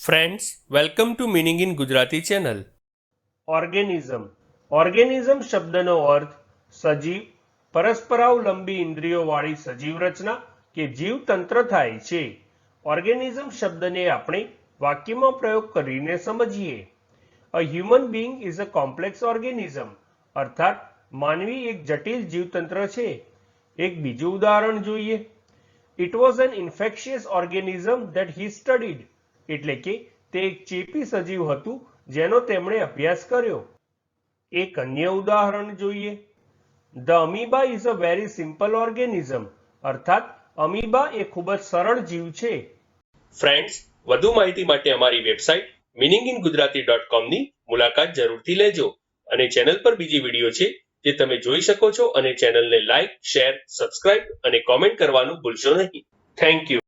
Friends welcome to meaning in Gujarati channel organism organism શબ્દનો અર્થ સજીવ પરસ્પરાવલંબી ઇન્દ્રિયોવાળી સજીવ રચના કે જીવતંત્ર થાય છે ઓર્ગેનિઝમ શબ્દને આપણે વાક્યમાં પ્રયોગ કરીને સમજીએ a human being is a complex organism અર્થાત માનવી એક જટિલ જીવતંત્ર છે એક બીજું ઉદાહરણ જોઈએ it was an infectious organism that he studied એટલે કે તે એક ચેપી સજીવ હતું જેનો તેમણે અભ્યાસ કર્યો. એક અન્ય ઉદાહરણ જોઈએ. The amoeba is a very simple organism અર્થાત અમીબા એ ખૂબ જ સરળ જીવ છે. ફ્રેન્ડ્સ વધુ માહિતી માટે અમારી website meaning in Gujarati dot કોમની મુલાકાત જરૂરથી લેજો અને ચેનલ પર બીજી વીડિયો છે જે તમે જોઈ શકો છો અને ચેનલને લાઇક શેર સબસ્ક્રાઇબ અને કોમેન્ટ કરવાનું ભૂલશો નહીં. Thank you